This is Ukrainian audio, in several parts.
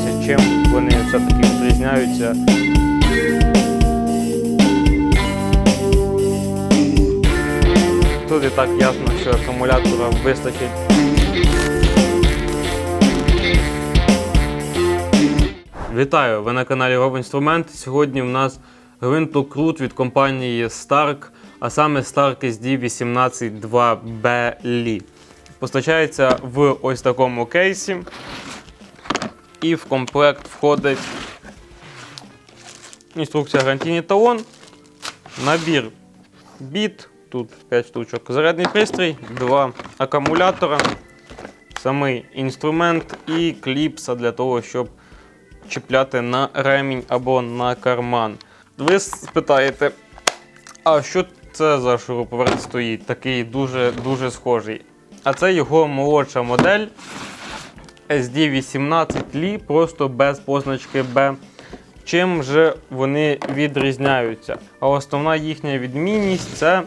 подивимося, чим вони все-таки відрізняються. Тут і так ясно, що акумулятора вистачить. Вітаю! Ви на каналі Роб Інструмент. Сьогодні в нас гвинтокрут від компанії Stark, а саме Stark SD182B Li. Постачається в ось такому кейсі. І в комплект входить інструкція гарантійний талон, набір біт, тут 5 штучок, зарядний пристрій, два акумулятора, самий інструмент і кліпса для того, щоб чіпляти на ремінь або на карман. Ви спитаєте, а що це за шуруповерт стоїть? Такий дуже дуже схожий. А це його молодша модель SD18 Li, просто без позначки B. Чим же вони відрізняються? А основна їхня відмінність це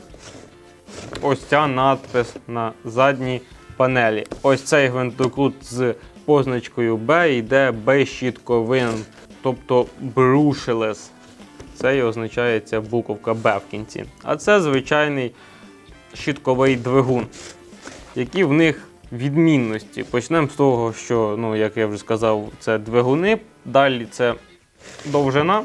ось ця надпис на задній панелі. Ось цей гвинтокрут з позначкою B йде безщітковин, тобто brushless. Це і означає ця буковка B в кінці. А це звичайний щітковий двигун. Які в них відмінності? Почнемо з того, що, ну, як я вже сказав, це двигуни. Далі це довжина.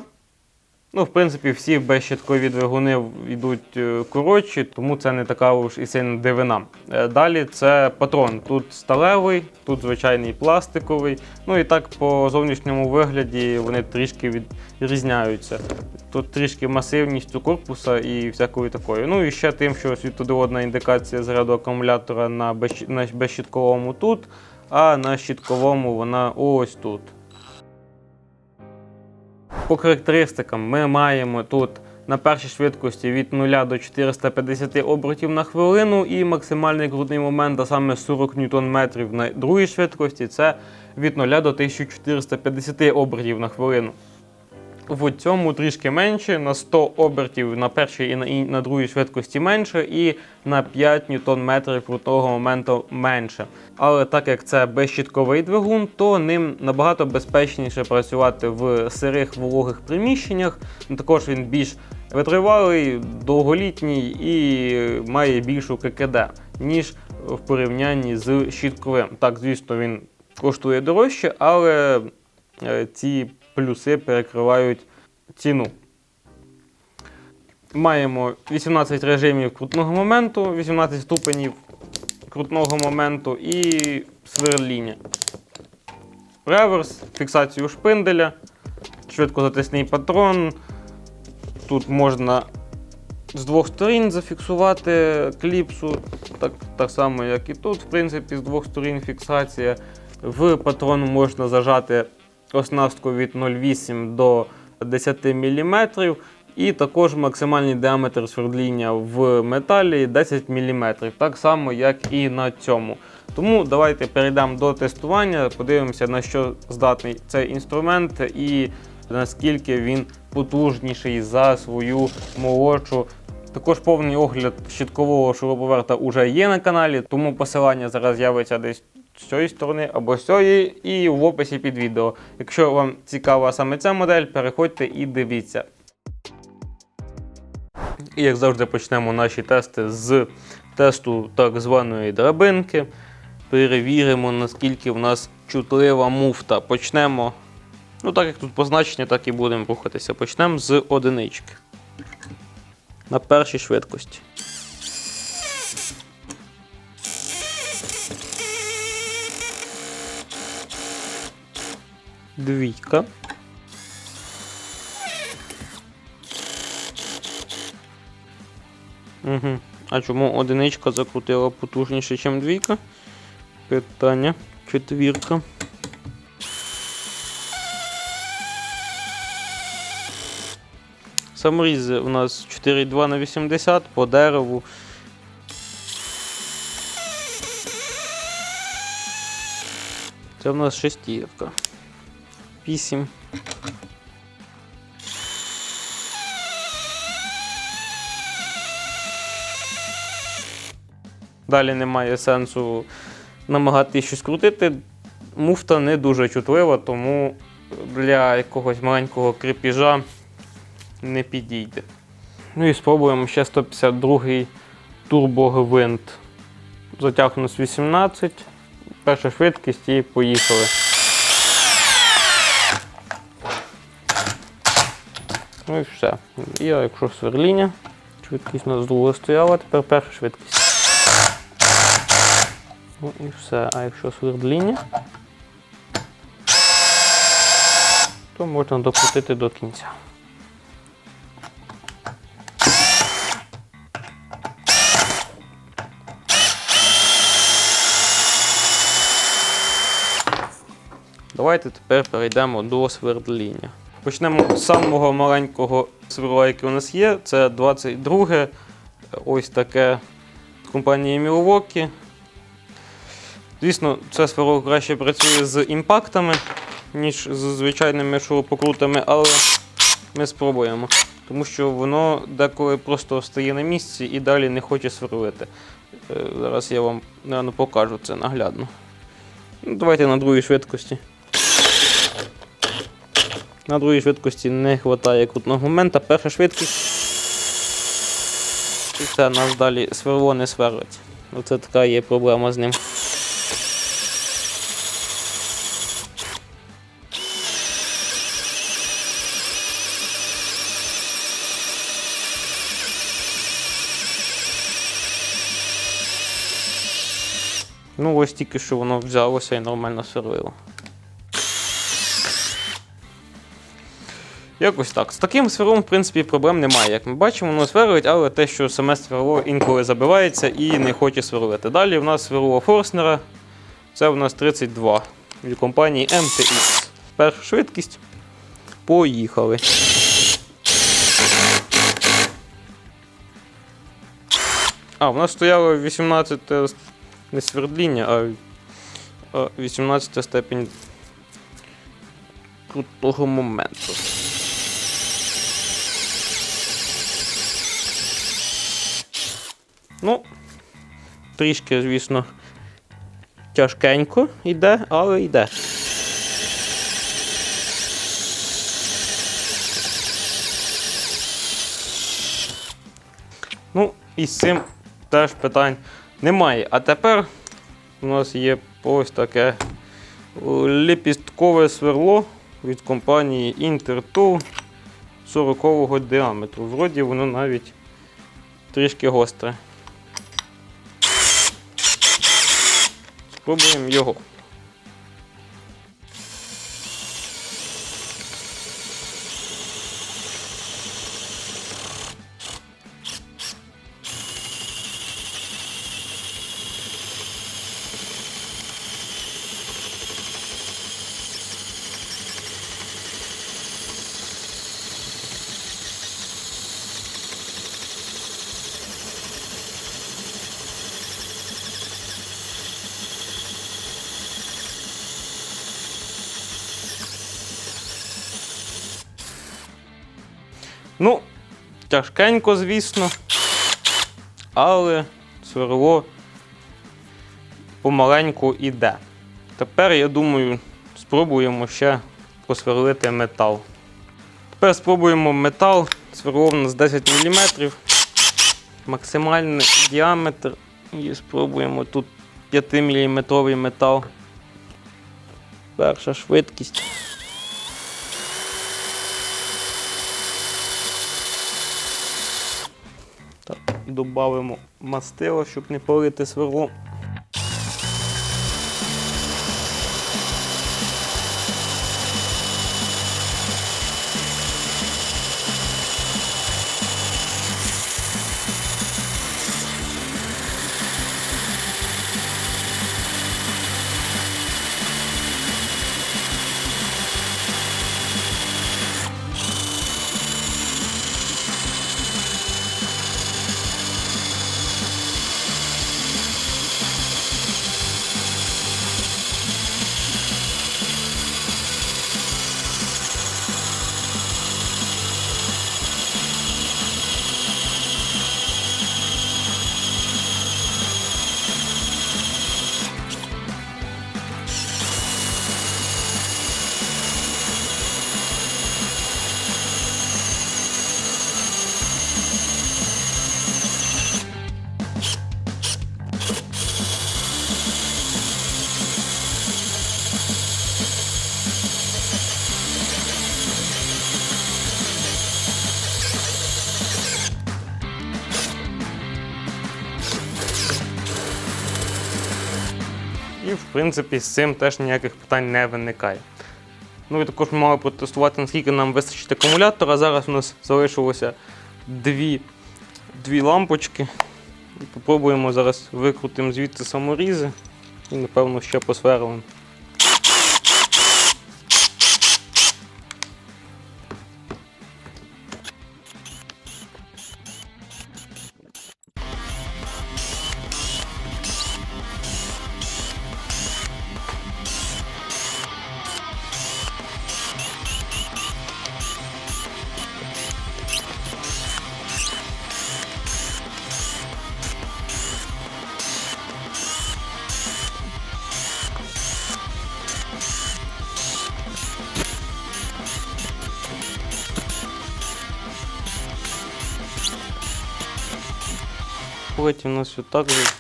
Ну, в принципі, всі безщиткові двигуни йдуть е, коротші, тому це не така уж і сильна дивина. Е, Далі це патрон. Тут сталевий, тут звичайний пластиковий. Ну і так по зовнішньому вигляді вони трішки відрізняються. Тут трішки масивністю корпуса і всякою такою. Ну і ще тим, що світодіодна індикація заряду акумулятора на безщ- на безщитковому тут, а на щитковому вона ось тут. По характеристикам ми маємо тут на першій швидкості від 0 до 450 обертів на хвилину і максимальний крутний момент, а саме 40 Нм на другій швидкості це від 0 до 1450 обертів на хвилину. В цьому трішки менше, на 100 обертів на першій і на, і на другій швидкості менше, і на 5 ньютон крутого моменту менше. Але так як це безщітковий двигун, то ним набагато безпечніше працювати в сирих вологих приміщеннях. Також він більш витривалий, довголітній і має більшу ККД, ніж в порівнянні з щітковим. Так, звісно, він коштує дорожче, але е, ці плюси перекривають ціну. Маємо 18 режимів крутного моменту, 18 ступенів крутного моменту і сверління. Реверс, фіксацію шпинделя, швидкозатисний патрон. Тут можна з двох сторін зафіксувати кліпсу, так, так само, як і тут, в принципі, з двох сторін фіксація. В патрон можна зажати оснастку від 0,8 до 10 мм. І також максимальний діаметр свердління в металі 10 мм, так само, як і на цьому. Тому давайте перейдемо до тестування, подивимося, на що здатний цей інструмент і наскільки він потужніший за свою молодшу. Також повний огляд щиткового шуруповерта вже є на каналі, тому посилання зараз з'явиться десь з цієї сторони або з цієї, і в описі під відео. Якщо вам цікава саме ця модель, переходьте і дивіться. І як завжди, почнемо наші тести з тесту так званої драбинки. Перевіримо, наскільки в нас чутлива муфта. Почнемо. Ну, так як тут позначення, так і будемо рухатися. Почнемо з одинички. На першій швидкості. Двійка. Угу. А чому одиничка закрутила потужніше, ніж двійка? Питання. Четвірка. Саморіз у нас 4,2 на 80 по дереву. Це в нас шестірка. 8. Далі немає сенсу намагатися щось крутити. муфта не дуже чутлива, тому для якогось маленького кріпіжа не підійде. Ну і спробуємо ще 152-й турбогвинт. Затягну з 18, перша швидкість і поїхали. Ну і все. І якщо сверління, швидкість у нас друга стояла, тепер перша швидкість. Ну і все. А якщо свердління, то можна докрутити до кінця. Давайте тепер перейдемо до свердління. Почнемо з самого маленького сверла, яке у нас є. Це 22 ось таке компанії Milwaukee. Звісно, це сверло краще працює з імпактами, ніж з звичайними шурупокрутами, але ми спробуємо. Тому що воно деколи просто стає на місці і далі не хоче сверлити. Е, Зараз я вам наверно, покажу це наглядно. Ну, Давайте на другій швидкості. На другій швидкості не вистачає крутного моменту. Перша швидкість. І все, нас далі сверло не сверлить. Оце така є проблема з ним. Ну, ось тільки що воно взялося і нормально сверлило. Якось так. З таким сверлом, в принципі, проблем немає. Як ми бачимо, воно сверлить, але те, що саме сверло інколи забивається і не хоче сверлити. Далі в нас сверло Форснера. Це в нас 32 від компанії MTX. Перша швидкість. Поїхали. А, в нас стояло 18 не свердління, а 18 степень крутого моменту. Ну, трішки, звісно, тяжкенько йде, але йде. Ну, і з цим теж питань немає. А тепер у нас є ось таке ліпісткове сверло від компанії Intertool 40-го діаметру. Вроді воно навіть трішки гостре. Спробуємо його. Тяжкенько, звісно, але сверло помаленьку іде. Тепер, я думаю, спробуємо ще посверлити метал. Тепер спробуємо метал. Сверло в нас 10 мм. Максимальний діаметр. І спробуємо тут 5-мм метал. Перша швидкість. Додамо мастило, щоб не палити сверло. І, в принципі, з цим теж ніяких питань не виникає. Ну і також ми мали протестувати, наскільки нам вистачить акумулятора. Зараз у нас залишилося дві, дві лампочки. І Попробуємо зараз викрутимо звідти саморізи і, напевно, ще посверлимо. Потім у нас отак же.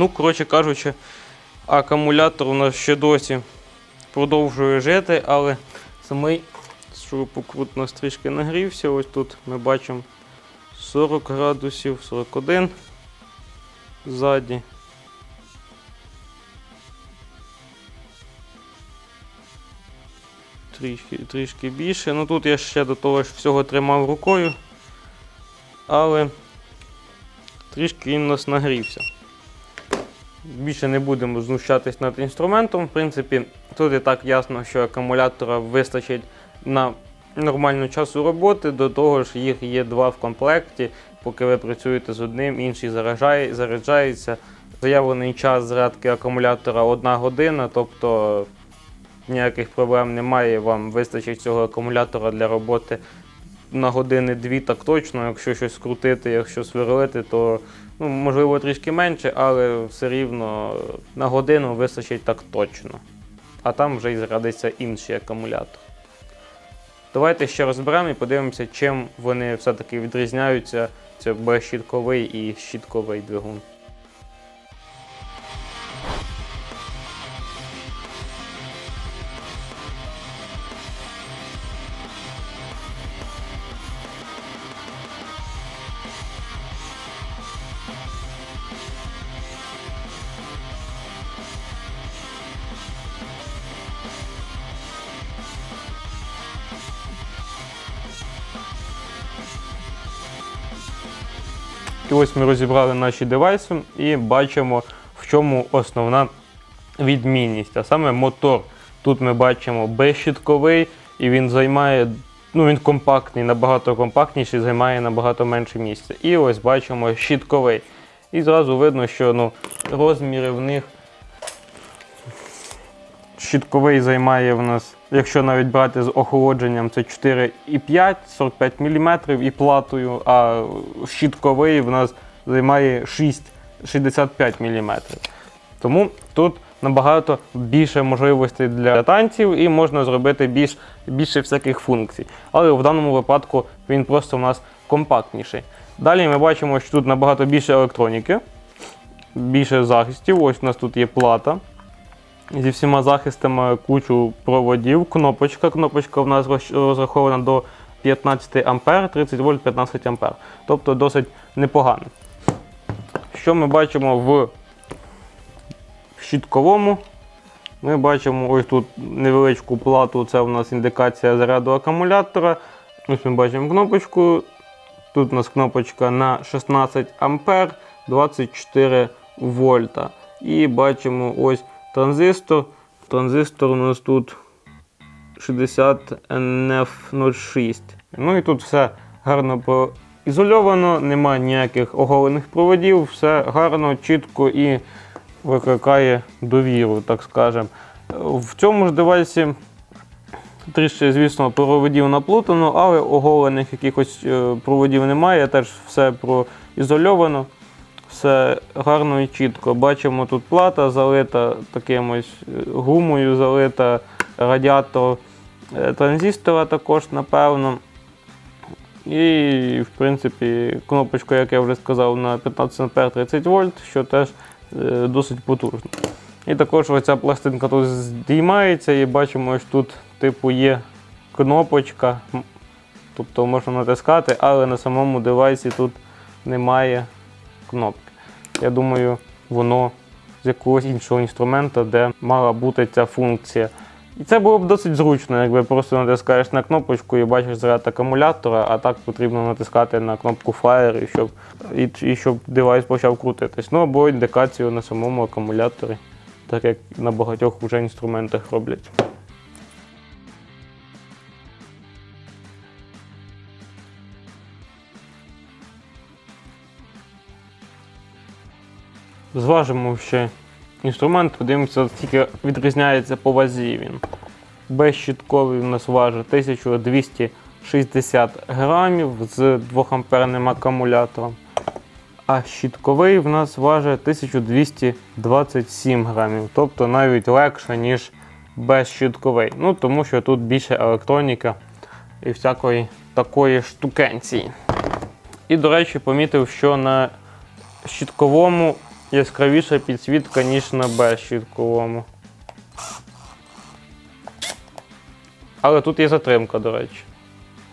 Ну, коротше кажучи, акумулятор у нас ще досі продовжує жити, але самий шурупокрут у нас трішки нагрівся. Ось тут ми бачимо 40 градусів, 41 ззаді. Трішки, трішки більше. Ну тут я ще до того ж всього тримав рукою, але трішки він у нас нагрівся. Більше не будемо знущатись над інструментом. В принципі, тут і так ясно, що акумулятора вистачить на нормальну часу роботи. До того ж, їх є два в комплекті. Поки ви працюєте з одним, інший заряджає, заряджається. Заявлений час зарядки акумулятора 1 година, тобто ніяких проблем немає. Вам вистачить цього акумулятора для роботи на години-дві так точно. Якщо щось скрутити, якщо сверлити, то ну, можливо трішки менше, але все рівно на годину вистачить так точно. А там вже і зарядиться інший акумулятор. Давайте ще розберемо і подивимося, чим вони все-таки відрізняються. Це безщітковий і щітковий двигун. І ось ми розібрали наші девайси і бачимо, в чому основна відмінність. А саме мотор. Тут ми бачимо безщітковий, і він займає, ну він компактний, набагато компактніший, займає набагато менше місця. І ось бачимо щітковий. І зразу видно, що ну, розміри в них щітковий займає в нас, якщо навіть брати з охолодженням, це 4,5, 45 мм і платою, а щітковий в нас займає 6, 65 мм. Тому тут набагато більше можливостей для танців і можна зробити більш, більше всяких функцій. Але в даному випадку він просто у нас компактніший. Далі ми бачимо, що тут набагато більше електроніки, більше захистів. Ось у нас тут є плата зі всіма захистами кучу проводів. Кнопочка. Кнопочка в нас розрахована до 15 А, 30 вольт 15 А. Тобто досить непогано. Що ми бачимо в щітковому? Ми бачимо ось тут невеличку плату, це у нас індикація заряду акумулятора. Ось ми бачимо кнопочку. Тут у нас кнопочка на 16 А 24 вольта. І бачимо ось транзистор. Транзистор у нас тут 60NF06. Ну і тут все гарно проізольовано, немає ніяких оголених проводів, все гарно, чітко і викликає довіру, так скажемо. В цьому ж девайсі Трішки, звісно, проводів наплутано, але оголених якихось е, проводів немає. Теж все проізольовано, все гарно і чітко. Бачимо, тут плата залита таким ось е, гумою, залита радіатор е, транзистора також, напевно. І, в принципі, кнопочка, як я вже сказав, на 15 А 30 вольт, що теж е, досить потужно. І також оця пластинка тут здіймається, і бачимо, що тут типу є кнопочка, тобто можна натискати, але на самому девайсі тут немає кнопки. Я думаю, воно з якогось іншого інструмента, де мала бути ця функція. І це було б досить зручно, якби просто натискаєш на кнопочку і бачиш заряд акумулятора, а так потрібно натискати на кнопку Fire, і щоб, і, і щоб девайс почав крутитись. Ну або індикацію на самому акумуляторі, так як на багатьох вже інструментах роблять. Зважимо ще інструмент, подивимося, скільки відрізняється по вазі він. Безщітковий у нас важить 1260 грамів з 2 амперним акумулятором. А щітковий в нас важить 1227 грамів, тобто навіть легше, ніж безщітковий. Ну, тому що тут більше електроніка і всякої такої штукенції. І, до речі, помітив, що на щітковому яскравіша підсвітка, ніж на безщітковому. Але тут є затримка, до речі.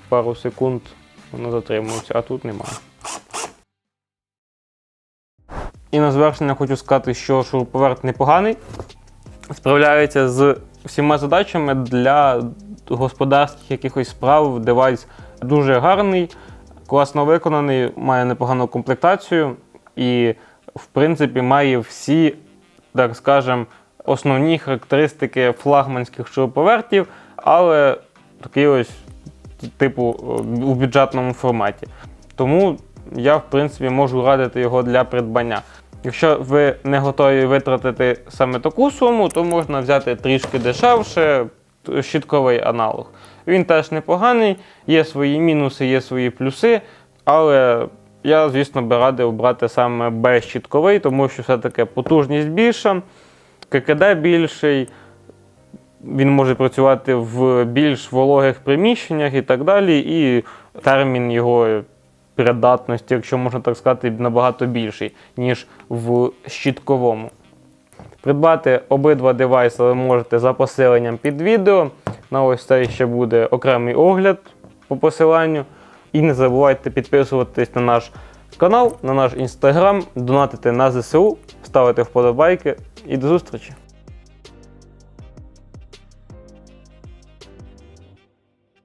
Пару секунд воно затримується, а тут немає. І на завершення хочу сказати, що шуруповерт непоганий. Справляється з всіма задачами для господарських якихось справ. Девайс дуже гарний, класно виконаний, має непогану комплектацію і, в принципі, має всі, так скажемо, основні характеристики флагманських шуруповертів, але такий ось типу у бюджетному форматі. Тому я, в принципі, можу радити його для придбання. Якщо ви не готові витратити саме таку суму, то можна взяти трішки дешевше щітковий аналог. Він теж непоганий, є свої мінуси, є свої плюси, але я, звісно, би радив брати саме безщітковий, тому що все-таки потужність більша, ККД більший, він може працювати в більш вологих приміщеннях і так далі, і термін його придатності, якщо можна так сказати, набагато більший, ніж в щітковому. Придбати обидва девайси ви можете за посиленням під відео. На ось цей ще буде окремий огляд по посиланню. І не забувайте підписуватись на наш канал, на наш інстаграм, донатити на ЗСУ, ставити вподобайки і до зустрічі!